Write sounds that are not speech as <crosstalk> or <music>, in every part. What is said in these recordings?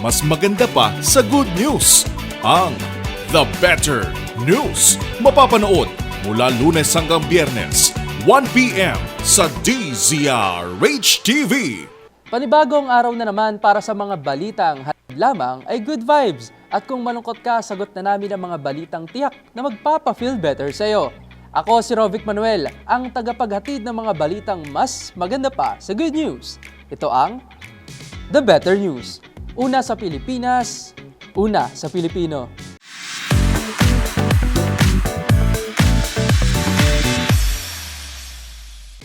mas maganda pa sa good news. Ang The Better News. Mapapanood mula lunes hanggang biyernes, 1pm sa DZRH TV. Panibagong araw na naman para sa mga balitang lamang ay good vibes. At kung malungkot ka, sagot na namin ang mga balitang tiyak na magpapa-feel better sa'yo. Ako si Rovic Manuel, ang tagapaghatid ng mga balitang mas maganda pa sa good news. Ito ang The Better News. Una sa Pilipinas, una sa Pilipino.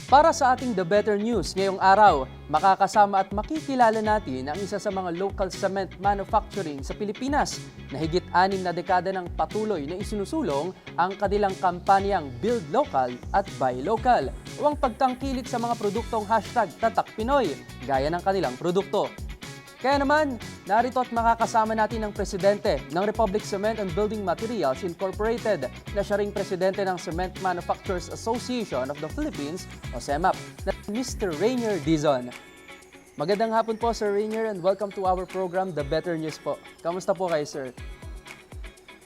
Para sa ating The Better News ngayong araw, makakasama at makikilala natin ang isa sa mga local cement manufacturing sa Pilipinas na higit anim na dekada ng patuloy na isinusulong ang kanilang kampanyang Build Local at Buy Local o ang pagtangkilik sa mga produktong hashtag Tatak Pinoy gaya ng kanilang produkto. Kaya naman, narito at makakasama natin ang presidente ng Republic Cement and Building Materials Incorporated na siya ring presidente ng Cement Manufacturers Association of the Philippines o CEMAP na Mr. Rainier Dizon. Magandang hapon po Sir Rainier and welcome to our program The Better News po. Kamusta po kayo sir?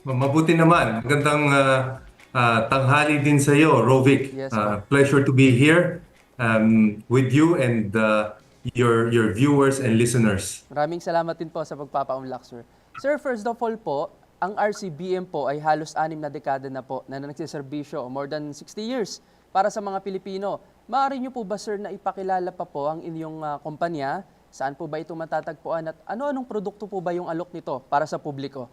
Mabuti naman. Magandang ah, ah, tanghali din sa iyo, Rovic. Yes, Ah, pleasure to be here um, with you and ah, your your viewers and listeners. Maraming salamat din po sa pagpapaunlak, sir. Sir, first of all po, ang RCBM po ay halos anim na dekada na po na nagsiservisyo, more than 60 years, para sa mga Pilipino. Maaari niyo po ba, sir, na ipakilala pa po ang inyong ah, kumpanya? Saan po ba ito matatagpuan at ano-anong produkto po ba yung alok nito para sa publiko?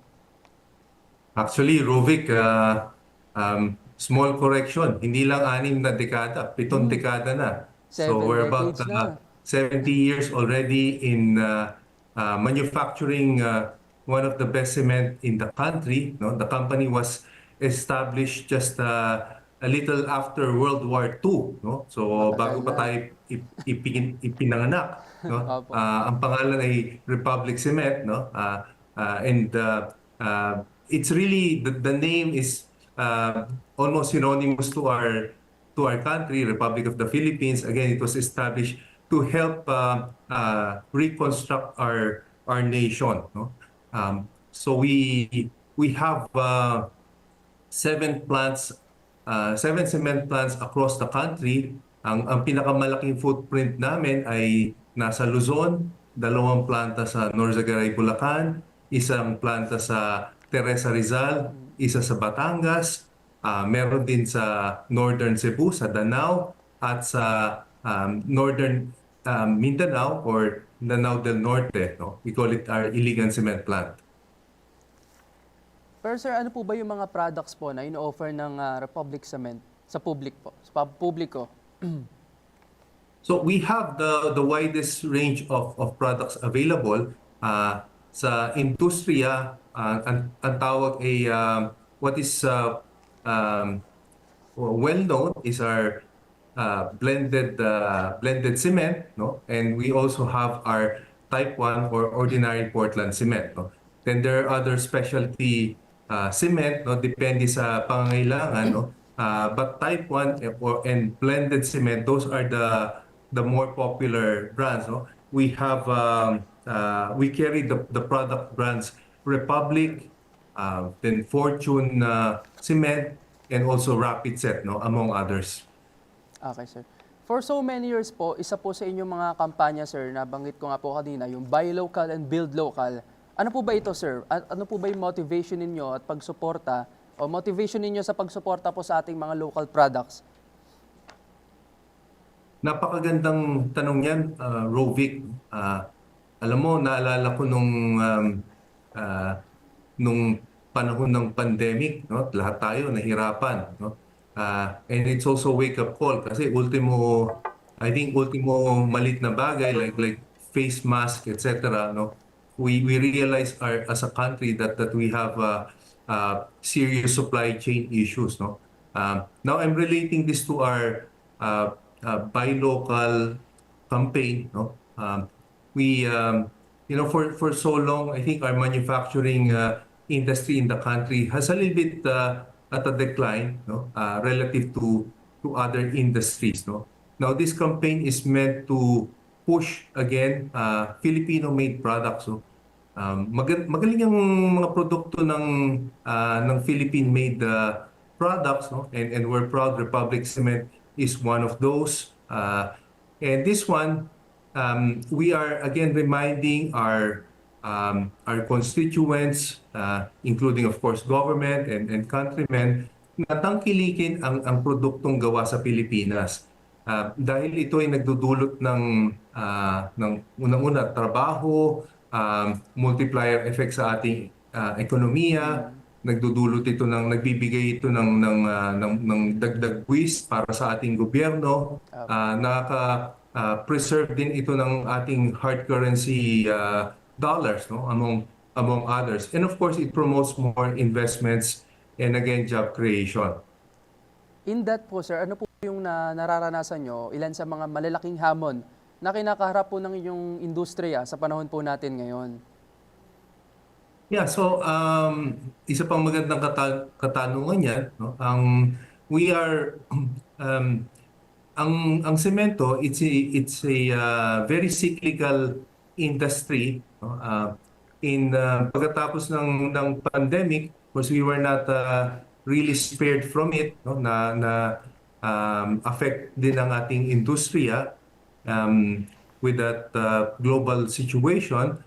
Actually, Rovic, ah, um, small correction. Hindi lang anim na dekada, pitong dekada na. Seven so we're about ah, na. 70 years already in ah, ah, manufacturing ah, one of the best cement in the country. No, the company was established just ah, a little after World War II. No, so bago pa tayo ip- ipin- ipinanganak. No. <laughs> Ah, ang pangalan ay Republic Cement. No, Ah, ah, and ah, ah, it's really the, the name is uh, almost synonymous to our to our country, Republic of the Philippines. Again, it was established to help uh, uh, reconstruct our our nation. No? Um, so we we have uh, seven plants, uh, seven cement plants across the country. Ang, ang pinakamalaking footprint namin ay nasa Luzon, dalawang planta sa Norzagaray, Bulacan, isang planta sa Teresa Rizal, isa sa Batangas, ah, meron din sa Northern Cebu, sa Danao, at sa um, Northern um, Mindanao or Danao del Norte. No? We call it our Iligan Cement Plant. Pero sir, ano po ba yung mga products po na ino-offer ng ah, Republic Cement sa public po, sa pub- publiko? <clears throat> So we have the the widest range of of products available uh, sa industriya uh, ang, ang tawag ay um, what is uh, um, well known is our uh, blended uh, blended cement no? And we also have our type 1 or ordinary Portland cement then there are other specialty uh, cement no? Depende sa pangangailangan Uh, but type 1 or and blended cement those are the the more popular brands no? We have um, uh, we carry the product brands Republic uh, then Fortune uh, cement and also Rapid Set no? Among others Okay, sir. For so many years po, isa po sa inyong mga kampanya, sir, nabanggit ko nga po kanina, yung buy local and build local. Ano po ba ito, sir? A- Ano po ba yung motivation ninyo at pagsuporta o motivation ninyo sa pagsuporta po sa ating mga local products? Napakagandang tanong yan, uh, Rovic. Uh, alam mo, naalala ko nung um, uh, nung panahon ng pandemic, no? Lahat tayo nahirapan, no? Uh, and it's also wake up call kasi ultimo I think ultimo malit na bagay like like face mask etc. no we we realize our, as a country that that we have uh, uh, serious supply chain issues. No. Um, now I'm relating this to our uh, uh, buy local campaign. No. Um, we um, you know for for so long I think our manufacturing uh, industry in the country has a little bit uh, at a decline. No. Uh, relative to to other industries. No. Now this campaign is meant to push again uh, Filipino-made products. So, um, mag- magaling ang mga produkto ng uh, ng Philippine-made uh, products, no? And and we're proud Republic Cement is one of those. Uh, and this one, um, we are again reminding our um, our constituents, uh, including of course government and and countrymen, na tangkilikin ang ang produktong gawa sa Pilipinas. Ah, dahil ito ay nagdudulot ng ah, ng unang-una trabaho, um, multiplier effect sa ating ah, ekonomiya, nagdudulot ito ng nagbibigay ito ng ng ah, ng, ng dagdag buwis para sa ating gobyerno. Ah, nakaka ah, preserve din ito ng ating hard currency ah, dollars no among among others. And of course, it promotes more investments and again job creation. In that po, sir, ano po yung na, nararanasan nyo, ilan sa mga malalaking hamon na kinakaharap po ng inyong industriya sa panahon po natin ngayon? Yeah, so um, isa pang magandang kata- katanungan yan, no? Ang we are <clears throat> um, ang ang semento it's a, it's a uh, very cyclical industry? Uh, in uh, pagkatapos ng ng pandemic of course we were not uh, really spared from it no na na um, affect din ang ating industriya um, with that uh, global situation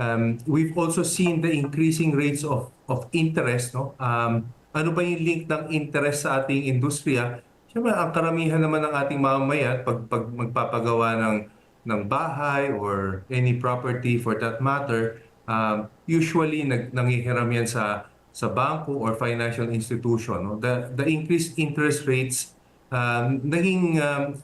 Um, we've also seen the increasing rates of of interest. No? Um, ano ba yung link ng interest sa ating industriya? Siyempre, ang karamihan naman ng ating mamamayan, pag, pag magpapagawa ng, ng bahay or any property for that matter, um, usually nag, nangihiram yan sa, sa bangko or financial institution. No? The, the increased interest rates, um, naging um,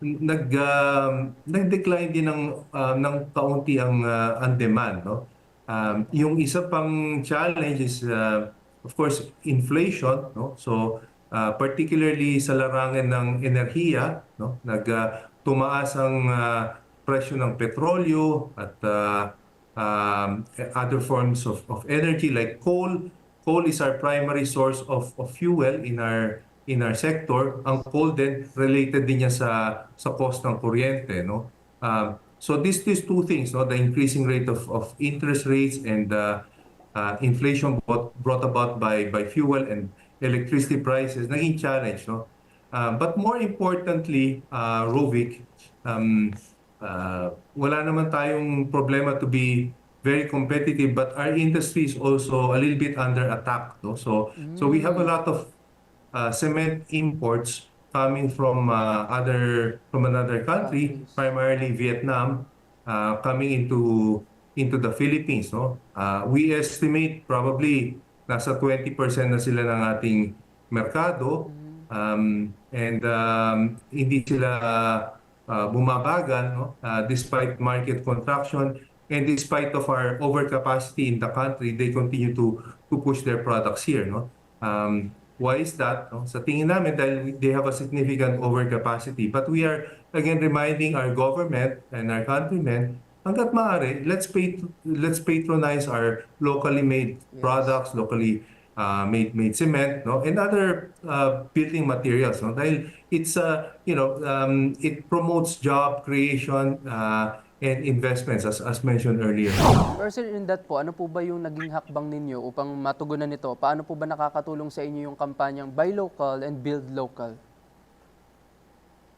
nag um, nag-decline din ng uh, ng kaunti ang uh, ang demand no um, yung isa pang challenge is uh, of course inflation no so uh, particularly sa larangan ng enerhiya no nag uh, tumaas ang uh, presyo ng petrolyo at uh, um, other forms of, of energy like coal coal is our primary source of, of fuel in our in our sector, ang coal din related din niya sa sa cost ng kuryente, no? Um, so these these two things, no, the increasing rate of of interest rates and uh, uh, inflation brought, brought about by by fuel and electricity prices, naging challenge, no? Uh, but more importantly, uh, Rovic, um, uh, wala naman tayong problema to be very competitive, but our industry is also a little bit under attack, no? So so we have a lot of uh, cement imports coming from uh, other from another country, primarily Vietnam, uh, coming into into the Philippines. No, uh, we estimate probably nasa 20% na sila ng ating merkado, um, and um, hindi sila uh, bumabagal, no, uh, despite market contraction. And despite of our overcapacity in the country, they continue to to push their products here. No, um, Why is that? No? Sa tingin namin dahil they have a significant overcapacity. But we are again reminding our government and our countrymen hanggat maaari, let's pay let's patronize our locally made products, locally uh, made made cement, no, and other uh, building materials, no. Dahil it's uh, you know, um, it promotes job creation uh, and investments as as mentioned earlier. Pero sir, in that po, ano po ba yung naging hakbang ninyo upang matugunan nito? Paano po ba nakakatulong sa inyo yung kampanyang Buy Local and Build Local?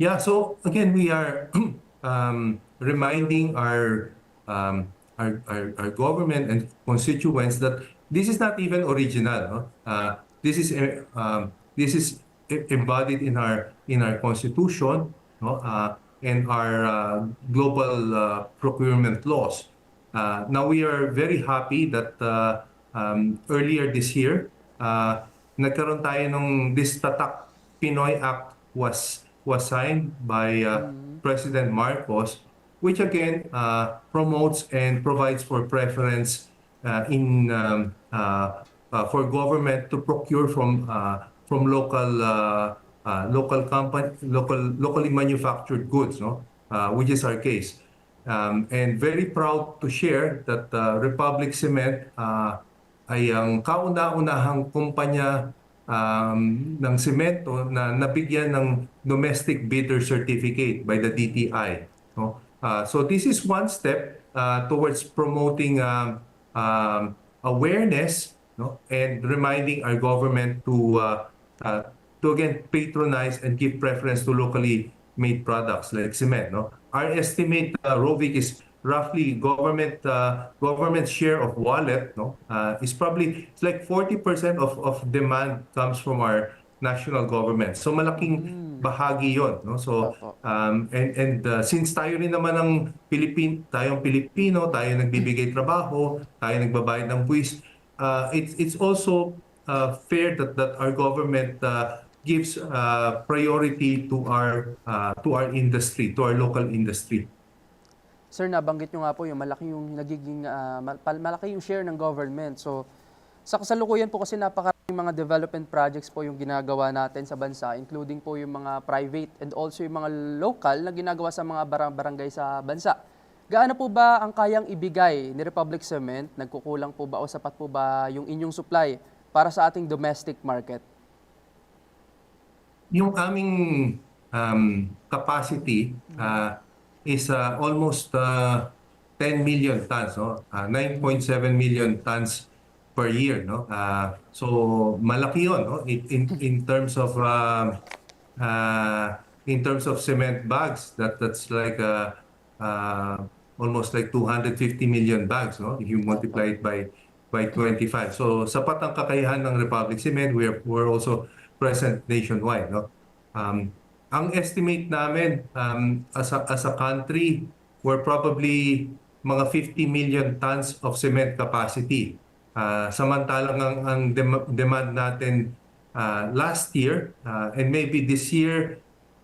Yeah, so again, we are <clears throat> um, reminding our, um, our, our our government and constituents that this is not even original. No? Uh, this is uh, um, this is e- embodied in our in our constitution, no? uh, and our uh, global uh, procurement laws. Uh, now we are very happy that uh, um, earlier this year, uh, nagkaroon tayo nung this Tatak Pinoy Act was was signed by uh, President Marcos which again uh, promotes and provides for preference uh, in um, uh, uh, for government to procure from uh, from local uh, uh, local company local locally manufactured goods no uh, which is our case um, and very proud to share that uh, Republic Cement uh, ay ang kauna-unahang kumpanya um, ng semento na nabigyan ng domestic bidder certificate by the DTI. No? Uh, so this is one step uh, towards promoting um, um, awareness no? and reminding our government to uh, uh, to again patronize and give preference to locally made products like cement. No? Our estimate, uh, Rovic, is roughly government uh, government share of wallet no uh, is probably it's like 40% of of demand comes from our national government so malaking bahagi yon no? So um, and and uh, since tayo rin naman ng Pilipin tayong Pilipino tayo nagbibigay trabaho tayo nagbabayad ng buwis uh, it's it's also uh, fair that that our government uh, gives uh, priority to our uh, to our industry to our local industry. Sir, nabanggit nyo nga po yung malaki yung nagiging, pal- malaki yung share ng government. So, sa kasalukuyan po kasi napakaraming mga development projects po yung ginagawa natin sa bansa, including po yung mga private and also yung mga local na ginagawa sa mga barang barangay sa bansa. Gaano po ba ang kayang ibigay ni Republic Cement? Nagkukulang po ba o sapat po ba yung inyong supply para sa ating domestic market? yung aming um, capacity uh, is uh, almost uh, 10 million tons, no? Uh, 9.7 million tons per year, no? Uh, so malaki 'yon, no? In, in in terms of um, uh, in terms of cement bags, that that's like uh, uh, almost like 250 million bags, no? If you multiply it by by 25. So sapat ang kakayahan ng Republic Cement. We're we're also present nationwide, no? Um, ang estimate namin um, as a, as a country, we're probably mga 50 million tons of cement capacity. Uh, samantalang ang, ang dem- demand natin uh, last year uh, and maybe this year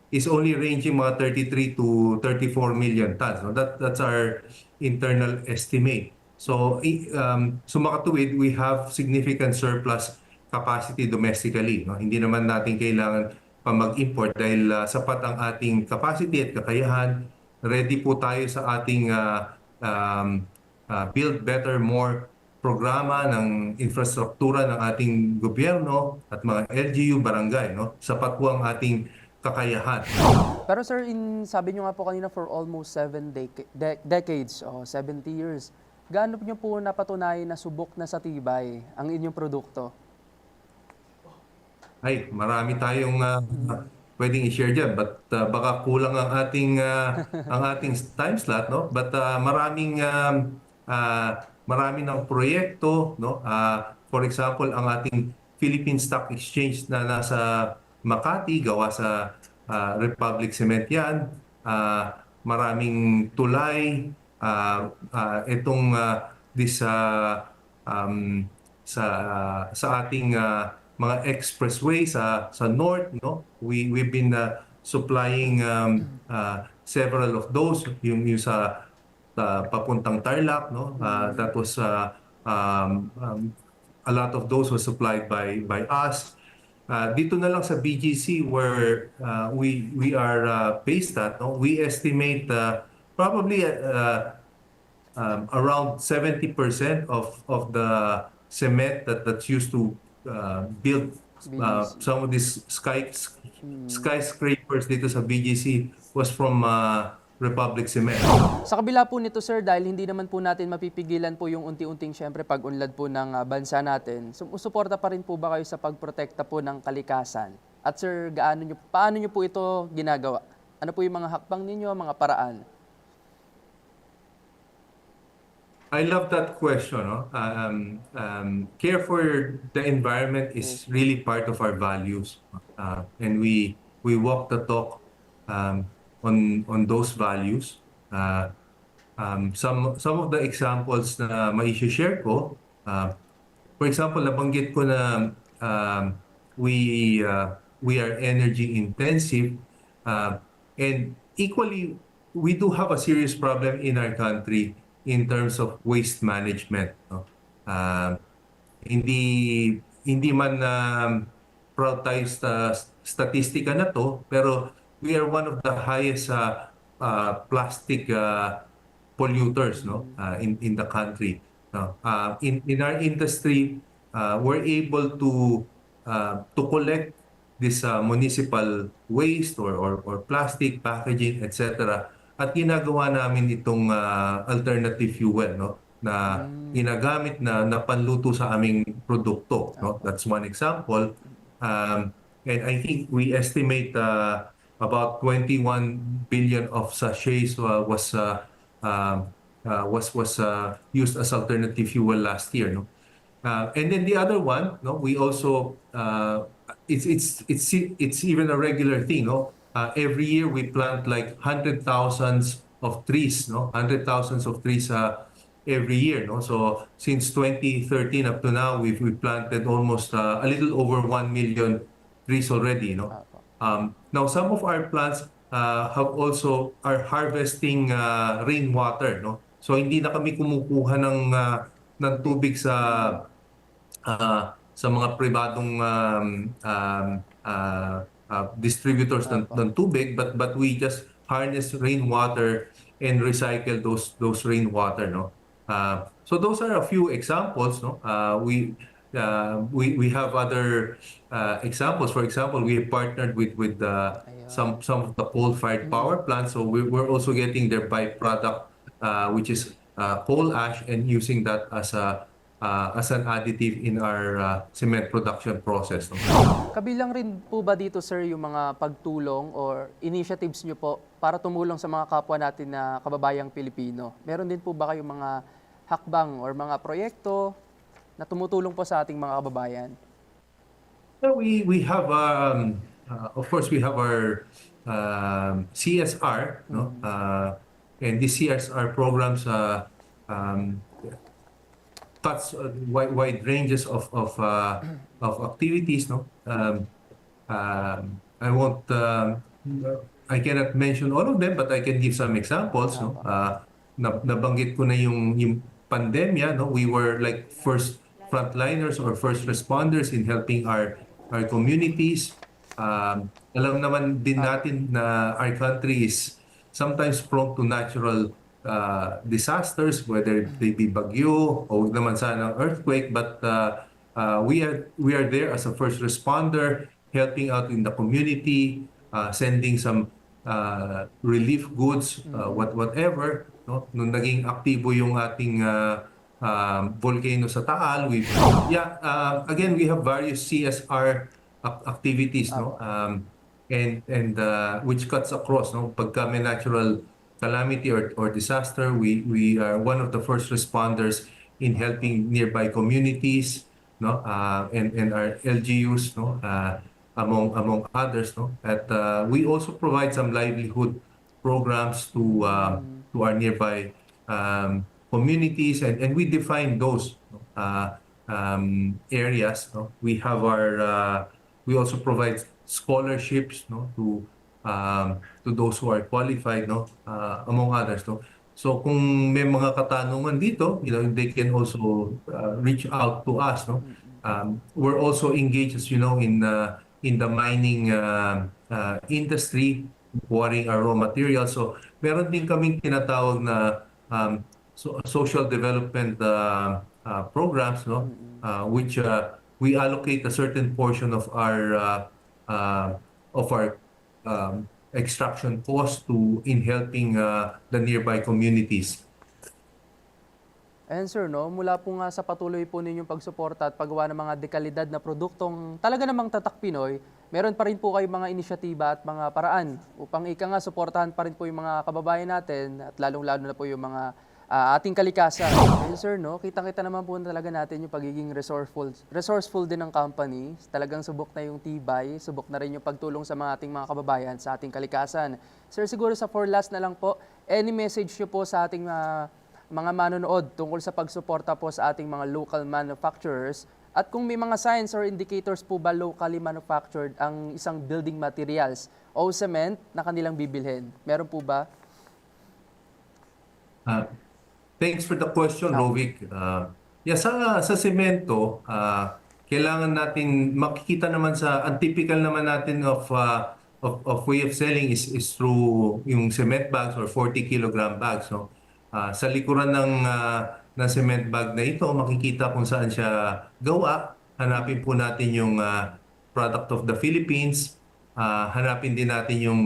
is only ranging mga 33 to 34 million tons. No? That, that's our internal estimate. So, um, sumakatuwid, we have significant surplus capacity domestically. No? Hindi naman natin kailangan pa mag-import dahil uh, sapat ang ating capacity at kakayahan. Ready po tayo sa ating uh, um, uh, Build Better More programa ng infrastruktura ng ating gobyerno at mga LGU barangay. No? Sapat po ang ating kakayahan. Pero sir, in, sabi nyo nga po kanina for almost seven dec- de- decades o 70 years, gaano nyo po napatunayan na subok na sa tibay ang inyong produkto? Ay, marami tayong uh, pwedeng i-share diyan but uh, baka kulang ang ating uh, ang ating time slot no but uh, maraming um, uh, marami ng proyekto no? Uh, for example ang ating Philippine Stock Exchange na nasa Makati gawa sa uh, Republic Cement yan. Uh, maraming tulay. Uh, uh, itong uh, this uh, um, sa sa ating uh, mga expressway sa sa north no? We we've been uh, supplying um, uh, several of those yung, yung sa uh, papuntang Tarlac no? Uh, that was uh, um, um, a lot of those was supplied by by us. Uh, dito na lang sa BGC where uh, we we are uh, based at no? We estimate uh, probably uh, um, around 70% of of the cement that that's used to uh, build uh, some of these sky skyscrapers dito sa BGC was from uh, Republic Cement. Sa kabila po nito sir, dahil hindi naman po natin mapipigilan po yung unti-unting syempre pag-unlad po ng ah, bansa natin, sumusuporta pa rin po ba kayo sa pagprotekta po ng kalikasan? At sir, gaano nyo, paano nyo po ito ginagawa? Ano po yung mga hakbang ninyo, mga paraan? I love that question. No? Um, um, care for the environment is really part of our values, uh, and we we walk the talk um, on on those values. Uh, um, some some of the examples na mai-share ko, uh, for example, nabanggit ko na um, we uh, we are energy intensive uh, and equally we do have a serious problem in our country in terms of waste management. No? Uh, hindi hindi man um, proud tayo sa statistika na to, pero we are one of the highest uh, uh, plastic uh, polluters no uh, in in the country. No? Uh, in in our industry, uh, we're able to uh, to collect this uh, municipal waste or, or or plastic packaging etc. At ginagawa namin itong uh, alternative fuel no na ginagamit na na panluto sa aming produkto no that's one example um, and I think we estimate uh, about 21 billion of sachets uh, was uh, um, uh, was was uh, used as alternative fuel last year no? Uh, and then the other one no we also uh, it's it's it's it's even a regular thing no? Uh, every year we plant like hundred thousands of trees no? Hundred thousands of trees uh, every year no? So since 2013 up to now we've we planted almost uh, a little over 1 million trees already no um, now some of our plants uh, have also are harvesting uh, rainwater no? So hindi na kami kumukuha ng uh, ng tubig sa ah, sa mga pribadong um, um, ah, ah, distributors ng, ng tubig but but we just harness rainwater and recycle those those rainwater no? Ah, so those are a few examples no? Ah, we uh, we we have other uh, examples. For example we partnered with with uh, some some of the coal fired power plants. So we, we're also getting their byproduct uh, which is uh, coal ash and using that as a uh, as an additive in our uh, cement production process. Kabilang rin po ba dito sir yung mga pagtulong or initiatives nyo po para tumulong sa mga kapwa natin na kababayang Pilipino? Meron din po ba kayong mga hakbang or mga proyekto na tumutulong po sa ating mga kababayan? So we we have um, uh, of course we have our um, CSR no? Uh, and the CSR programs uh, um, touch uh, wide, wide ranges of of uh, of activities no? Um, um, I won't um, I cannot mention all of them but I can give some examples no? Uh, na, nabanggit ko na yung yung pandemya no? We were like first frontliners or first responders in helping our our communities. Um, alam naman din natin na our country is sometimes prone to natural uh, disasters whether they be bagyo o naman sana earthquake but uh, uh, we are we are there as a first responder helping out in the community uh, sending some uh, relief goods uh, what whatever no? Nung naging aktibo yung ating uh, um, volcano sa Taal we yeah uh, again we have various CSR ac- activities no? Um, and and uh, which cuts across no? Pagka may natural calamity or, or disaster we we are one of the first responders in helping nearby communities no? Uh, and and our LGUs no? Uh, among among others no? At uh, we also provide some livelihood programs to um, to our nearby um, communities and and we define those uh, um, areas no. We have our uh, we also provide scholarships no to um, to those who are qualified no uh, among others no. So kung may mga katanungan dito you know they can also uh, reach out to us no. Um, we're also engaged as you know in uh, in the mining uh, uh, industry quarrying our raw materials. So meron din kaming tinatawag na um, so, social development uh, uh, programs no uh, which uh, we allocate a certain portion of our uh, uh, of our um, extraction cost to in helping uh, the nearby communities Ayan sir, no? mula po nga sa patuloy po ninyong pagsuporta at paggawa ng mga dekalidad na produktong talaga namang tatak Pinoy, meron pa rin po kayong mga inisyatiba at mga paraan upang ika nga suportahan pa rin po yung mga kababayan natin at lalong-lalo na po yung mga ah, ating kalikasan. Ayun sir, no? kitang-kita naman po talaga natin yung pagiging resourceful, resourceful din ng company. Talagang subok na yung tibay, subok na rin yung pagtulong sa mga ating mga kababayan sa ating kalikasan. Sir, siguro sa for last na lang po, any message nyo po sa ating ah, mga manonood tungkol sa pagsuporta po sa ating mga local manufacturers at kung may mga signs or indicators po ba locally manufactured ang isang building materials o cement na kanilang bibilhin. Meron po ba? Ah, thanks for the question, Rovic. Ah, yeah, sa sa semento, ah, kailangan natin makikita naman sa ang typical naman natin of ah, of, of way of selling is is through yung cement bags or 40 kilogram bags, no. Ah, sa likuran ng ah, ng cement bag na ito, makikita kung saan siya gawa. Hanapin po natin yung ah, product of the Philippines. Ah, hanapin din natin yung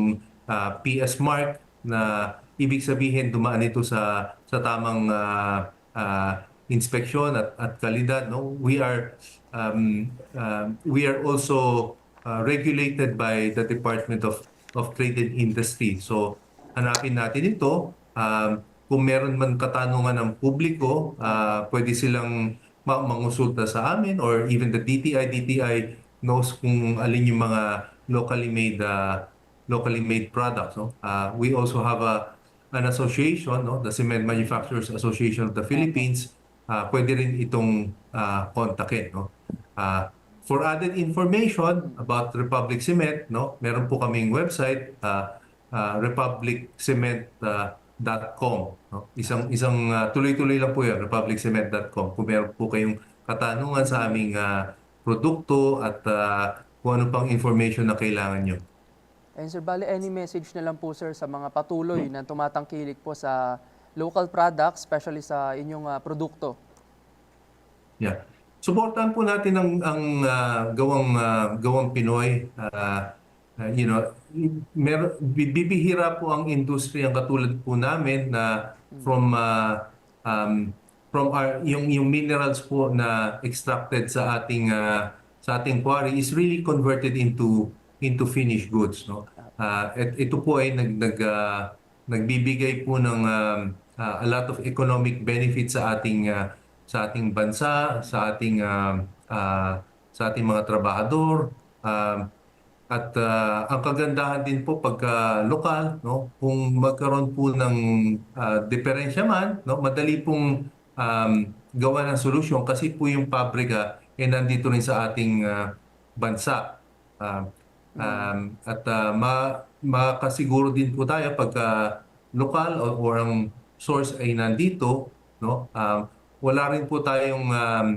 ah, PS mark na ibig sabihin dumaan ito sa sa tamang ah, ah, inspeksyon at at kalidad no? We are um, um, we are also uh, regulated by the Department of of Trade and Industry. So hanapin natin ito. Um, kung meron man katanungan ng publiko ah, pwede silang ma- mangusulta sa amin or even the DTI DTI knows kung alin yung mga locally made uh, locally made products no? Uh, we also have a an association no? The Cement Manufacturers Association of the Philippines uh, pwede rin itong uh, kontakin no? Uh, for added information about Republic Cement no? Meron po kaming website uh, uh, republiccement.com no? Isang isang uh, tuloy-tuloy lang po 'yan republiccement.com kung meron po kayong katanungan sa aming uh, produkto at uh, kung ano pang information na kailangan nyo. And sir, bali any message na lang po sir sa mga patuloy na tumatangkilik po sa local products, especially sa inyong ah, produkto. Yeah. Suportahan po natin ang ang ah, gawang ah, gawang Pinoy. Ah, ah, you know, mer bibihira po ang industriya katulad po namin na from ah, um, from our yung yung minerals po na extracted sa ating ah, sa ating quarry is really converted into into finished goods no? Ah, et, ito po ay nag, nag ah, nagbibigay po ng um, ah, a lot of economic benefits sa ating ah, sa ating bansa sa ating ah, ah, sa ating mga trabahador Um, at ah, ang kagandahan din po pagka lokal no? Kung magkaroon po ng ah, diferensya man no? Madali pong um, gawa ng solusyon kasi po yung pabrika ay nandito rin sa ating ah, bansa. Ah, um, at ah, ma makasiguro din po tayo pagka lokal o or ang source ay nandito, no? Um, wala rin po tayong um,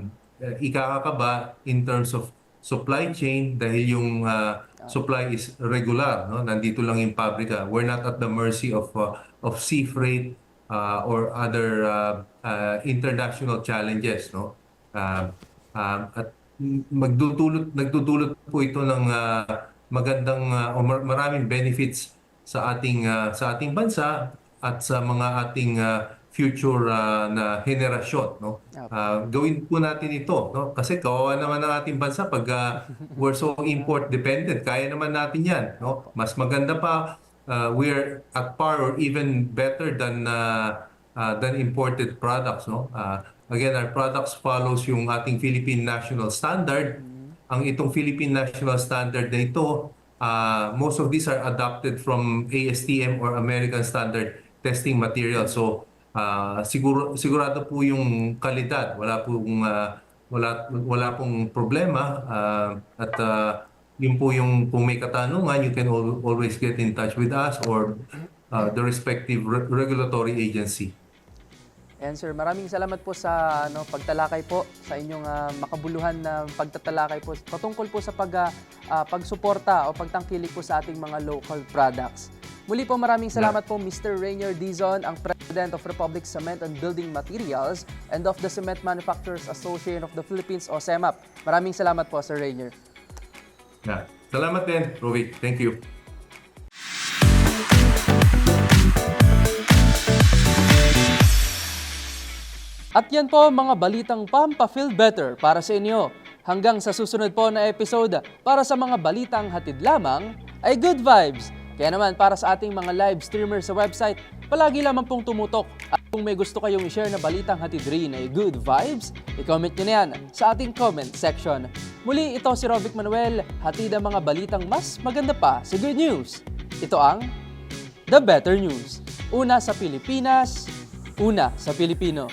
ikakakaba in terms of supply chain dahil yung ah, supply is regular, no? Nandito lang yung pabrika. We're not at the mercy of ah, of sea freight ah, or other ah, ah, international challenges, no? Um, um, at magdudulot nagdudulot po ito ng ah, magandang ah, o mar- maraming benefits sa ating ah, sa ating bansa at sa mga ating ah, future ah, na henerasyon no? Ah, gawin po natin ito no? Kasi kawawa naman ng ating bansa pag ah, we're so import dependent. Kaya naman natin yan no? Mas maganda pa ah, we're at par or even better than ah, ah, than imported products no? Ah, again our products follows yung ating Philippine National Standard ang itong Philippine National Standard na ito, ah, most of these are adopted from ASTM or American Standard Testing Material. So, ah, siguro sigurado po yung kalidad, wala pong ah, wala wala pong problema ah, at ah, yun po yung kung may katanungan, you can al- always get in touch with us or ah, the respective re- regulatory agency. And sir, maraming salamat po sa ano, pagtalakay po sa inyong ah, makabuluhan na pagtatalakay po patungkol po sa pag ah, ah, pagsuporta o pagtangkilik po sa ating mga local products. Muli po maraming salamat po Mr. Rainier Dizon, ang President of Republic Cement and Building Materials and of the Cement Manufacturers Association of the Philippines o CEMAP. Maraming salamat po Sir Rainier. Yeah. Salamat din, Rovic. Thank you. At yan po mga balitang Pampa Feel Better para sa inyo. Hanggang sa susunod po na episode para sa mga balitang hatid lamang ay good vibes. Kaya naman para sa ating mga live streamers sa website, palagi lamang pong tumutok. At kung may gusto kayong i-share na balitang hatid rin ay good vibes, i-comment nyo na yan sa ating comment section. Muli ito si Rovic Manuel, hatid ang mga balitang mas maganda pa sa good news. Ito ang The Better News. Una sa Pilipinas, una sa Pilipino.